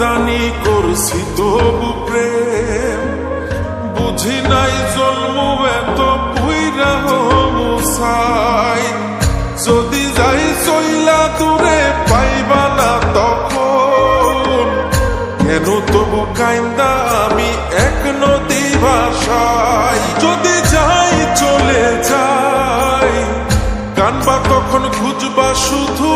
জানি করছি তবু প্রেম। বুঝি নাই জন্ম এত যদি যাই চইলা পাইবা না তখন, কেন তবু কাইন্দা আমি এক নদী ভাষায় যদি যাই চলে যাই, কানবা তখন খুঁজবা শুধু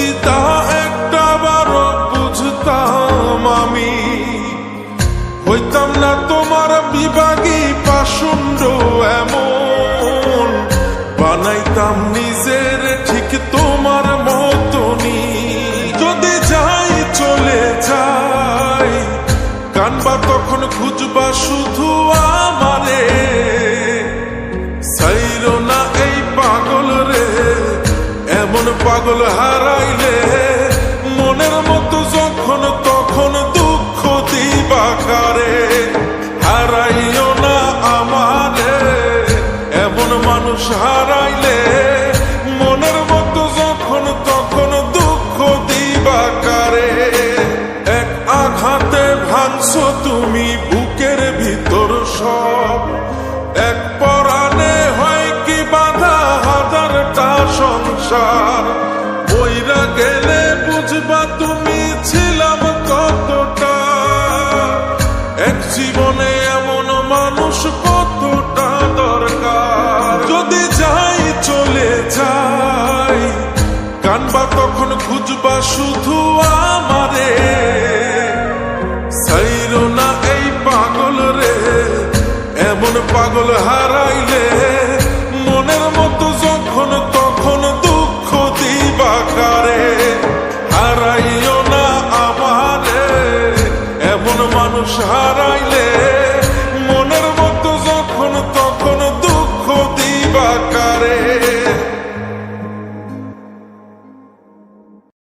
যদি তা একটা বারো বুঝতাম আমি, হইতাম না তোমার বিভাগী এমন। বানাইতাম নিজের ঠিক তোমার মতনই। যদি যাই চলে যাই, কানবা তখন খুঁজবা শুধু আমারে